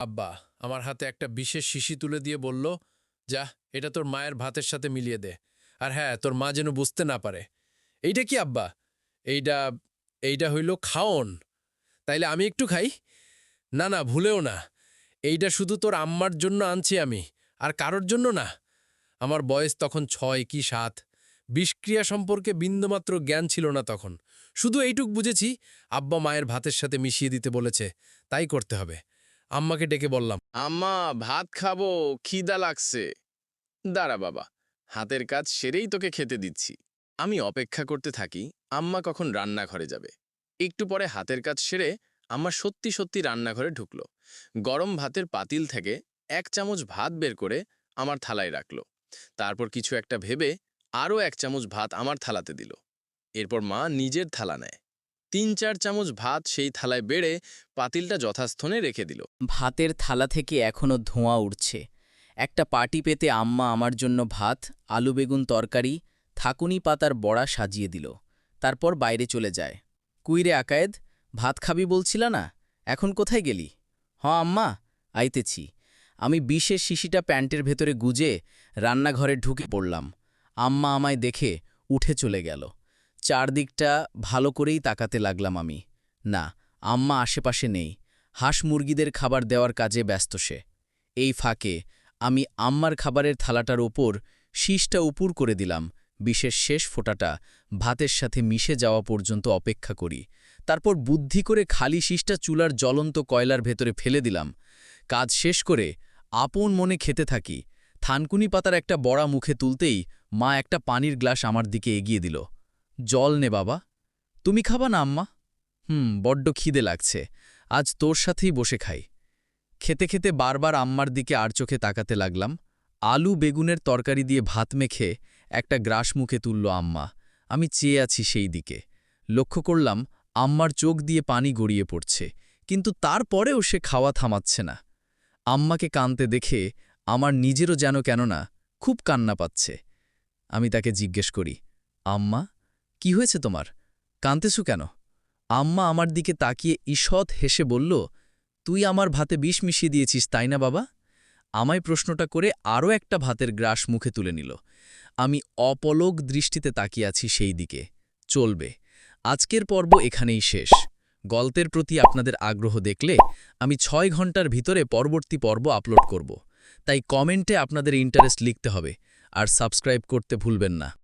আব্বা, আমার হাতে একটা বিশেষ শিশি তুলে দিয়ে বলল যা এটা তোর মায়ের ভাতের সাথে মিলিয়ে দে। আর হ্যাঁ তোর মা যেন বুঝতে না পারে। এইটা কি আব্বা? এইটা এইটা হইল খাওন। তাইলে আমি একটু খাই? না না, ভুলেও না। এইটা শুধু তোর আম্মার জন্য আনছি আমি, আর কারোর জন্য না। আমার বয়স তখন ছয় কি সাত। বিষক্রিয়া সম্পর্কে বিন্দুমাত্র জ্ঞান ছিল না তখন। শুধু এইটুক বুঝেছি, আব্বা মায়ের ভাতের সাথে মিশিয়ে দিতে বলেছে। তাই করতে হবে। আম্মাকে ডেকে বললাম, আম্মা, ভাত খাব, খিদা লাগছে। দাঁড়া বাবা, হাতের কাজ সেরেই তোকে খেতে দিচ্ছি। আমি অপেক্ষা করতে থাকি, আম্মা কখন রান্নাঘরে যাবে। একটু পরে হাতের কাজ সেরে আম্মা সত্যি সত্যি রান্নাঘরে ঢুকলো। গরম ভাতের পাতিল থেকে এক চামচ ভাত বের করে আমার থালায় রাখল। তারপর কিছু একটা ভেবে আরও এক চামচ ভাত আমার থালাতে দিল। এরপর মা নিজের থালা নেয়। তিন চার চামচ ভাত সেই থালায় বেড়ে পাতিলটা যথাস্থানে রেখে দিল। ভাতের থালা থেকে এখনও ধোঁয়া উঠছে। একটা পাটি পেতে আম্মা আমার জন্য ভাত, আলু বেগুন তরকারি, থাকুনি পাতার বড়া সাজিয়ে দিল। তারপর বাইরে চলে যায়। কুইরে আকায়েদ, ভাত খাবি বলছিলা না? এখন কোথায় গেলি? হ আম্মা, আইতেছি। আমি বিষের শিশিটা প্যান্টের ভেতরে গুজে রান্নাঘরে ঢুকে পড়লাম। আম্মা আমায় দেখে উঠে চলে গেল। চারদিকটা ভালো করেই তাকাতে লাগলাম আমি। না, আম্মা আশেপাশে নেই। হাঁস মুরগিদের খাবার দেওয়ার কাজে ব্যস্ত সে। এই ফাঁকে আমি আম্মার খাবারের থালাটার ওপর শীষটা উপুর করে দিলাম। বিশেষ শেষ ফোঁটাটা ভাতের সাথে মিশে যাওয়া পর্যন্ত অপেক্ষা করি। তারপর বুদ্ধি করে খালি শীষটা চুলার জ্বলন্ত কয়লার ভেতরে ফেলে দিলাম। কাজ শেষ করে আপন মনে খেতে থাকি। থানকুনি পাতার একটা বড়া মুখে তুলতেই মা একটা পানির গ্লাস আমার দিকে এগিয়ে দিল। জল নে বাবা। তুমি খাবা না আম্মা? হুম, বড্ড খিদে লাগছে। আজ তোর সাথেই বসে খাই। খেতে খেতে বারবার আম্মার দিকে আর চোখে তাকাতে লাগলাম। আলু বেগুনের তরকারি দিয়ে ভাত মেখে একটা গ্রাস মুখে তুলল আম্মা। আমি চেয়ে আছি সেই দিকে। লক্ষ্য করলাম আম্মার চোখ দিয়ে পানি গড়িয়ে পড়ছে, কিন্তু তারপরেও সে খাওয়া থামাচ্ছে না। আম্মাকে কানতে দেখে আমার নিজেরও যেন কেননা খুব কান্না পাচ্ছে। আমি তাকে জিজ্ঞেস করি, আম্মা কি হয়েছে তোমার? কানতেছু কেন? আম্মা আমার দিকে তাকিয়ে ঈষৎ হেসে বলল, তুই আমার ভাতে বিষ মিশিয়ে দিয়েছিস, তাই না বাবা? আমায় প্রশ্নটা করে আরও একটা ভাতের গ্রাস মুখে তুলে নিল। আমি অপলক দৃষ্টিতে তাকিয়ে আছি সেই দিকে। চলবে। আজকের পর্ব এখানেই শেষ। গল্পের প্রতি আপনাদের আগ্রহ দেখলে আমি ছয় ঘণ্টার ভিতরে পরবর্তী পর্ব আপলোড করব। তাই কমেন্টে আপনাদের ইন্টারেস্ট লিখতে হবে, আর সাবস্ক্রাইব করতে ভুলবেন না।